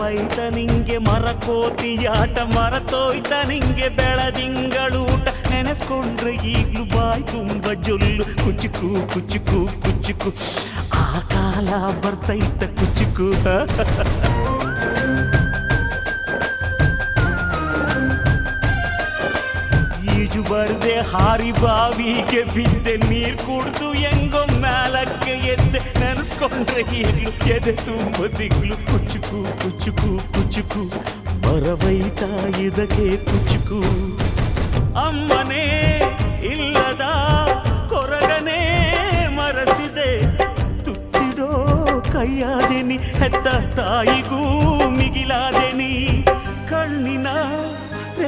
మైత నింగే మరకోతియాట మరతోయిత నింగే bæళదింగళూట నేనస్కొండ్రే ఈ గ్లబాయ్ తుంబజొల్ కుచికు కుచికు కుచికు ఆకాశా బర్తైత కుచికుత ఈజు బర్దే హారి బావి కే భిద్దే నీర్ కుడుతు ఎంగ కొండ్రయ్యలు ఎదೆತು ಬದಿಗಳು ಕುಚುಕು ಕುಚುಕು ಕುಚುಕು ಬರವೈತ ಇದಕ್ಕೆ ಕುಚುಕು ಅಮ್ಮನೇ ಇಲ್ಲದ ಕೊರಗನೇ ಮರಸಿದೆ ತುತ್ತಿರೋ ಕೈಯಾದೆನಿ ಹೆತ್ತ ತಾಯಿಗೂ